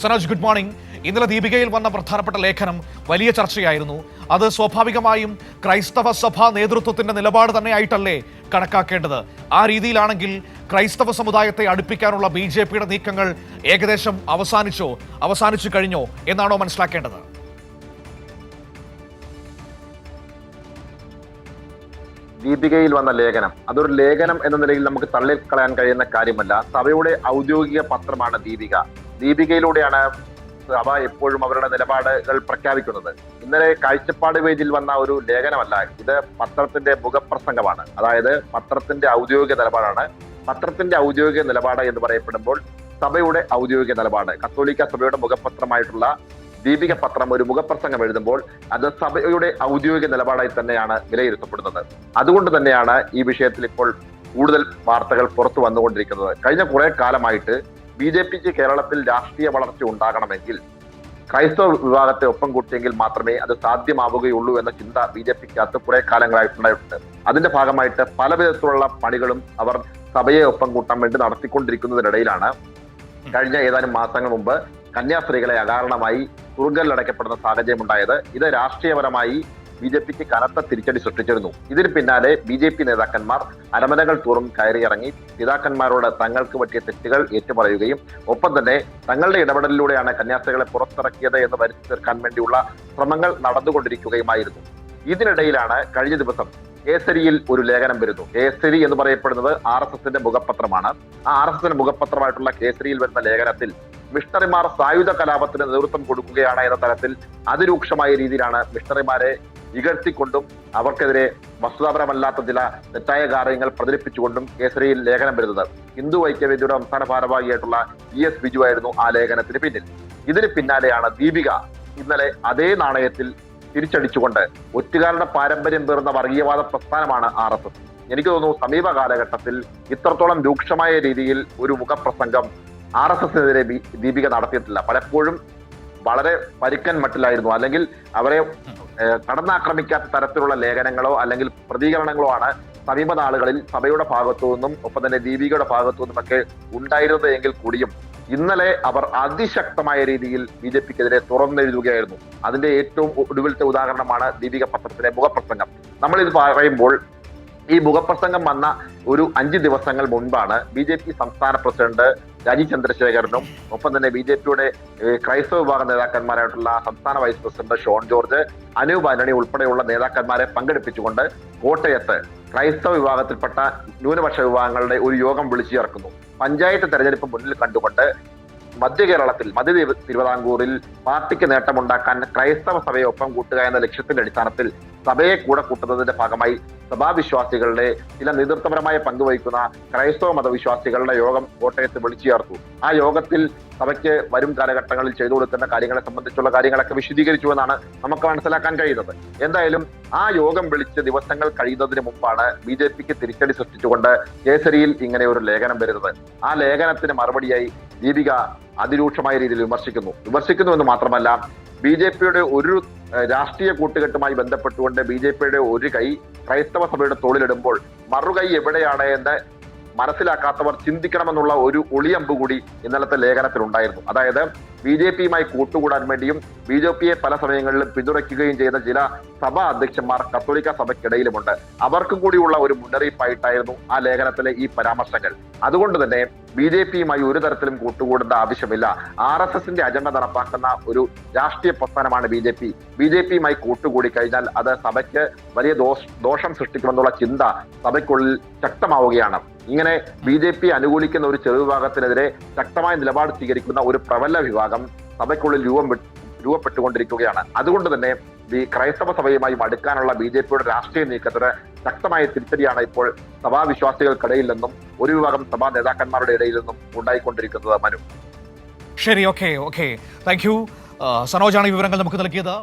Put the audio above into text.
Sanoj good morning ഇന്നലെ ദീപികയിൽ വന്ന പ്രധാനപ്പെട്ട ലേഖനം വലിയ ചർച്ചയായിരുന്നു. അത് സ്വാഭാവികമായും ക്രൈസ്തവ സഭാ നേതൃത്വത്തിന്റെ നിലപാട് തന്നെയായിട്ടല്ലേ കണക്കാക്കേണ്ടത്? ആ രീതിയിലാണെങ്കിൽ ക്രൈസ്തവ സമുദായത്തെ അടുപ്പിക്കാനുള്ള ബി ജെ പിയുടെ നീക്കങ്ങൾ ഏകദേശം അവസാനിച്ചോ? അവസാനിച്ചു കഴിഞ്ഞോ എന്നാണോ മനസ്സിലാക്കേണ്ടത്? ദീപികയിൽ വന്ന ലേഖനം. അതൊരു ലേഖനം എന്ന നിലയിൽ നമുക്ക് തള്ളിക്കളയാൻ കഴിയുന്ന കാര്യമല്ല. സഭയുടെ ഔദ്യോഗിക പത്രമാണ് ദീപിക. ദീപികയിലൂടെയാണ് സഭ എപ്പോഴും അവരുടെ നിലപാടുകൾ പ്രഖ്യാപിക്കുന്നത്. ഇന്നലെ കാഴ്ചപ്പാട് പേജിൽ വന്ന ഒരു ലേഖനമല്ല ഇത് പത്രത്തിന്റെ മുഖപ്രസംഗമാണ്. അതായത് പത്രത്തിന്റെ ഔദ്യോഗിക നിലപാടാണ്. പത്രത്തിന്റെ ഔദ്യോഗിക നിലപാട് എന്ന് പറയപ്പെടുമ്പോൾ സഭയുടെ ഔദ്യോഗിക നിലപാട്. കത്തോലിക്ക സഭയുടെ മുഖപത്രമായിട്ടുള്ള ദീപിക പത്രം ഒരു മുഖപ്രസംഗം എഴുതുമ്പോൾ അത് സഭയുടെ ഔദ്യോഗിക നിലപാടായി തന്നെയാണ് വിലയിരുത്തപ്പെടുന്നത്. അതുകൊണ്ട് തന്നെയാണ് ഈ വിഷയത്തിൽ ഇപ്പോൾ കൂടുതൽ വാർത്തകൾ പുറത്തു വന്നുകൊണ്ടിരിക്കുന്നത്. കഴിഞ്ഞ കുറെ കാലമായിട്ട് ബി ജെ പിക്ക് കേരളത്തിൽ രാഷ്ട്രീയ വളർച്ച ഉണ്ടാകണമെങ്കിൽ ക്രൈസ്തവ വിഭാഗത്തെ ഒപ്പം കൂട്ടിയെങ്കിൽ മാത്രമേ അത് സാധ്യമാവുകയുള്ളൂ എന്ന ചിന്ത ബി ജെ പിക്കകത്ത് കുറെ കാലങ്ങളായിട്ടുണ്ടായിട്ടുണ്ട്. അതിന്റെ ഭാഗമായിട്ട് പല വിധത്തിലുള്ള പണികളും അവർ സഭയെ ഒപ്പം കൂട്ടാൻ വേണ്ടി നടത്തിക്കൊണ്ടിരിക്കുന്നതിനിടയിലാണ് കഴിഞ്ഞ ഏതാനും മാസങ്ങൾ മുമ്പ് കന്യാസ്ത്രീകളെ അകാരണമായി തുറുങ്കലിൽ അടയ്ക്കപ്പെടുന്ന സാഹചര്യം ഉണ്ടായത് ഇത് രാഷ്ട്രീയപരമായി ബി ജെ പിക്ക് കനത്ത തിരിച്ചടി സൃഷ്ടിച്ചിരുന്നു. ഇതിന് പിന്നാലെ ബി ജെ പി നേതാക്കന്മാർ അരമനകൾ തോറും കയറിയിറങ്ങി പിതാക്കന്മാരോട് തങ്ങൾക്ക് പറ്റിയ തെറ്റുകൾ ഏറ്റുപറയുകയും ഒപ്പം തന്നെ തങ്ങളുടെ ഇടപെടലിലൂടെയാണ് കന്യാസ്ത്രീകളെ പുറത്തിറക്കിയത് എന്ന് വരുത്തി തീർക്കാൻ വേണ്ടിയുള്ള ശ്രമങ്ങൾ നടന്നുകൊണ്ടിരിക്കുകയുമായിരുന്നു. ഇതിനിടയിലാണ് കഴിഞ്ഞ ദിവസം കേസരിയിൽ ഒരു ലേഖനം വരുന്നു. കേസരി എന്ന് പറയപ്പെടുന്നത് ആർ എസ് എസിന്റെ മുഖപത്രമാണ്. ആ ആർ എസ് എസിന്റെ മുഖപത്രമായിട്ടുള്ള കേസരിയിൽ വരുന്ന ലേഖനത്തിൽ മിഷണറിമാർ സായുധ കലാപത്തിന് നേതൃത്വം കൊടുക്കുകയാണ് എന്ന തരത്തിൽ അതിരൂക്ഷമായ രീതിയിലാണ് മിഷണറിമാരെ ഇകഴ്ത്തിക്കൊണ്ടും അവർക്കെതിരെ വസ്തുതാപരമല്ലാത്ത ചില തെറ്റായ കാര്യങ്ങൾ പ്രചരിപ്പിച്ചുകൊണ്ടും കേസരിയിൽ ലേഖനം വരുന്നത്. ഹിന്ദു ഐക്യവേദിയുടെ സംസ്ഥാന ഭാരവാഹിയായിട്ടുള്ള ഇ എസ് ബിജു ആയിരുന്നു ആ ലേഖനത്തിന് പിന്നിൽ. ഇതിന് പിന്നാലെയാണ് ദീപിക ഇന്നലെ അതേ നാണയത്തിൽ തിരിച്ചടിച്ചുകൊണ്ട് ഒറ്റുകാരുടെ പാരമ്പര്യം പേർന്ന വർഗീയവാദ പ്രസ്ഥാനമാണ് ആർ എസ് എസ്. എനിക്ക് തോന്നുന്നു സമീപ കാലഘട്ടത്തിൽ ഇത്രത്തോളം രൂക്ഷമായ രീതിയിൽ ഒരു മുഖപ്രസംഗം ആർ എസ് എസിനെതിരെ ദീപിക നടത്തിയിട്ടില്ല. പലപ്പോഴും വളരെ പരുക്കൻ മട്ടിലായിരുന്നു. അല്ലെങ്കിൽ അവരെ കടന്നാക്രമിക്കാത്ത തരത്തിലുള്ള ലേഖനങ്ങളോ അല്ലെങ്കിൽ പ്രതികരണങ്ങളോ ആണ് സമീപ നാളുകളിൽ സഭയുടെ ഭാഗത്തു നിന്നും ഒപ്പം തന്നെ ദീപികയുടെ ഭാഗത്തു നിന്നുമൊക്കെ ഉണ്ടായിരുന്നത് എങ്കിൽ കൂടിയും ഇന്നലെ അവർ അതിശക്തമായ രീതിയിൽ ബി ജെ പിക്കെതിരെ തുറന്നെഴുതുകയായിരുന്നു. അതിന്റെ ഏറ്റവും ഒടുവിലത്തെ ഉദാഹരണമാണ് ദീപിക പത്രത്തിലെ മുഖപ്രസംഗം. നമ്മൾ ഇത് പറയുമ്പോൾ ഈ മുഖപ്രസംഗം വന്ന ഒരു അഞ്ച് ദിവസങ്ങൾ മുൻപാണ് ബി ജെ പി സംസ്ഥാന പ്രസിഡന്റ് രാജി ചന്ദ്രശേഖരനും ഒപ്പം തന്നെ ബി ജെ പിയുടെ ക്രൈസ്തവ വിഭാഗ നേതാക്കന്മാരായിട്ടുള്ള സംസ്ഥാന വൈസ് പ്രസിഡന്റ് ഷോൺ ജോർജ് അനൂപ് ആന്റണി ഉൾപ്പെടെയുള്ള നേതാക്കന്മാരെ പങ്കെടുപ്പിച്ചുകൊണ്ട് കോട്ടയത്ത് ക്രൈസ്തവ വിഭാഗത്തിൽപ്പെട്ട ന്യൂനപക്ഷ വിഭാഗങ്ങളുടെ ഒരു യോഗം വിളിച്ചു ചേർക്കുന്നു പഞ്ചായത്ത് തെരഞ്ഞെടുപ്പ് മുന്നിൽ കണ്ടുകൊണ്ട് മധ്യ കേരളത്തിൽ മധ്യ തിരു- തിരുവിതാംകൂറിൽ പാർട്ടിക്ക് നേട്ടമുണ്ടാക്കാൻ ക്രൈസ്തവ സഭയെ ഒപ്പം കൂട്ടുക എന്ന ലക്ഷ്യത്തിന്റെ അടിസ്ഥാനത്തിൽ സഭയെ കൂടെ കൂട്ടുന്നതിന്റെ ഭാഗമായി സഭാവിശ്വാസികളുടെ ചില നേതൃത്വപരമായ പങ്കുവഹിക്കുന്ന ക്രൈസ്തവ മതവിശ്വാസികളുടെ യോഗം കോട്ടയത്ത് വിളിച്ചു ചേർത്തു ആ യോഗത്തിൽ സഭയ്ക്ക് വരും കാലഘട്ടങ്ങളിൽ ചെയ്തു കൊടുക്കേണ്ട കാര്യങ്ങളെ സംബന്ധിച്ചുള്ള കാര്യങ്ങളൊക്കെ വിശദീകരിച്ചു എന്നാണ് നമുക്ക് മനസ്സിലാക്കാൻ കഴിയുന്നത്. എന്തായാലും ആ യോഗം വിളിച്ച് ദിവസങ്ങൾ കഴിയുന്നതിന് മുമ്പാണ് ബി ജെ പിക്ക് തിരിച്ചടി സൃഷ്ടിച്ചുകൊണ്ട് കേസരിയിൽ ഇങ്ങനെ ഒരു ലേഖനം വരുന്നത്. ആ ലേഖനത്തിന് മറുപടിയായി ദീപിക അതിരൂക്ഷമായ രീതിയിൽ വിമർശിക്കുന്നു. വിമർശിക്കുന്നു എന്ന് മാത്രമല്ല ബി ജെ പിയുടെ ഒരു രാഷ്ട്രീയ കൂട്ടുകെട്ടുമായി ബന്ധപ്പെട്ടുകൊണ്ട് ബി ജെ പിയുടെ ഒരു കൈ ക്രൈസ്തവ സഭയുടെ തോളിലിടുമ്പോൾ മറുകൈ എവിടെയാണ് എന്ന് മനസ്സിലാക്കാത്തവർ ചിന്തിക്കണമെന്നുള്ള ഒരു ഒളിയമ്പ് കൂടി ഇന്നലത്തെ ലേഖനത്തിൽ ഉണ്ടായിരുന്നു അതായത് ബി ജെ പിയുമായി കൂട്ടുകൂടാൻ വേണ്ടിയും ബി ജെ പിയെ പല സമയങ്ങളിലും പിന്തുണയ്ക്കുകയും ചെയ്യുന്ന ചില സഭാ അധ്യക്ഷന്മാർ കത്തോലിക്ക സഭയ്ക്കിടയിലുമുണ്ട്. അവർക്കും കൂടിയുള്ള ഒരു മുന്നറിയിപ്പായിട്ടായിരുന്നു ആ ലേഖനത്തിലെ ഈ പരാമർശങ്ങൾ. അതുകൊണ്ട് തന്നെ ബി ജെ പിയുമായി ഒരു തരത്തിലും കൂട്ടുകൂടേണ്ട ആവശ്യമില്ല. ആർ എസ് എസിന്റെ അജണ്ട നടപ്പാക്കുന്ന ഒരു രാഷ്ട്രീയ പ്രസ്ഥാനമാണ് B J P. B J പിയുമായി കൂട്ടുകൂടി കഴിഞ്ഞാൽ അത് സഭയ്ക്ക് വലിയ ദോഷം സൃഷ്ടിക്കുമെന്നുള്ള ചിന്ത സഭയ്ക്കുള്ളിൽ ശക്തമാവുകയാണ്. ഇങ്ങനെ ബി ജെ പി അനുകൂലിക്കുന്ന ഒരു ചെറു വിഭാഗത്തിനെതിരെ ശക്തമായ നിലപാട് സ്വീകരിക്കുന്ന ഒരു പ്രബല വിഭാഗം സഭയ്ക്കുള്ളിൽ രൂപം രൂപപ്പെട്ടുകൊണ്ടിരിക്കുകയാണ്. അതുകൊണ്ട് തന്നെ ഈ ക്രൈസ്തവ സഭയുമായി അടുക്കാനുള്ള ബി ജെ പിയുടെ രാഷ്ട്രീയ നീക്കത്തിന് ശക്തമായ തിരിച്ചടിയാണ് ഇപ്പോൾ സഭാവിശ്വാസികൾക്കിടയിൽ നിന്നും ഒരു വിഭാഗം സഭാ നേതാക്കന്മാരുടെ ഇടയിൽ നിന്നും ഉണ്ടായിക്കൊണ്ടിരിക്കുന്നത് മനു. ശരി ഓക്കെ ഓക്കെ താങ്ക് യു സനോജാണ് വിവരങ്ങൾ നമുക്ക് നൽകിയത്.